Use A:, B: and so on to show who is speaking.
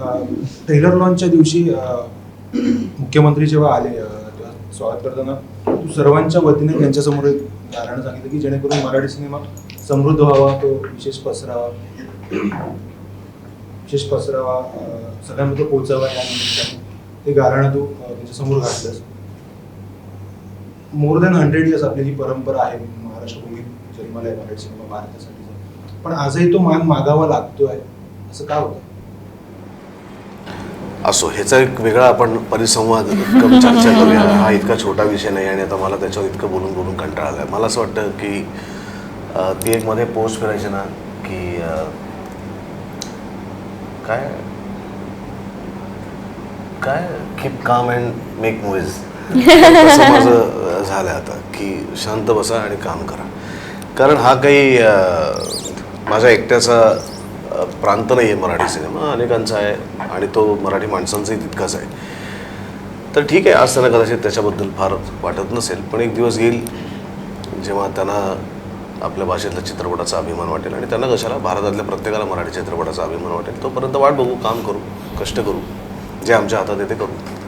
A: Trailer लॉन्चच्या दिवशी मुख्यमंत्री जेव्हा आले तेव्हा स्वागत करताना तू सर्वांच्या वतीने त्यांच्यासमोर एक कारण सांगितलं की जेणेकरून मराठी सिनेमा समृद्ध व्हावा तो विशेष पसरावा. विशेष पसरावा सगळ्यांमध्ये पोहोचावा या निमित्ताने. ते गारणं तू त्यांच्यासमोर घातलंस. मोर दॅन हंड्रेड इयर्स आपली जी परंपरा आहे महाराष्ट्र भूमीत जन्माला आहे मराठी सिनेमा भारतासाठी पण आजही तो मान मागावा लागतो आहे असं का होतं?
B: असो ह्याचा एक वेगळा आपण परिसंवाद चर्चा करूया. हा इतका छोटा विषय नाही आणि आता मला त्याच्यावर इतकं बोलून बोलून कंटाळा आला मला असं वाटतं की ती एक मध्ये पोस्ट करायची ना की काय काय keep calm and make movies माझं झालं आता की शांत बसा आणि काम करा. कारण हा काही माझ्या एकट्याचा प्रांत नाही आहे मराठी सिनेमा अनेकांचा आहे आणि तो मराठी माणसांचाही तितकाच आहे. तर ठीक आहे आज त्यांना कदाचित त्याच्याबद्दल फार वाटत नसेल पण एक दिवस येईल जेव्हा त्यांना आपल्या भाषेतल्या चित्रपटाचा अभिमान वाटेल आणि त्यांना कशाला भारतातल्या प्रत्येकाला मराठी चित्रपटाचा अभिमान वाटेल तोपर्यंत वाट बघू काम करू कष्ट करू जे आमच्या हातात आहे ते करू.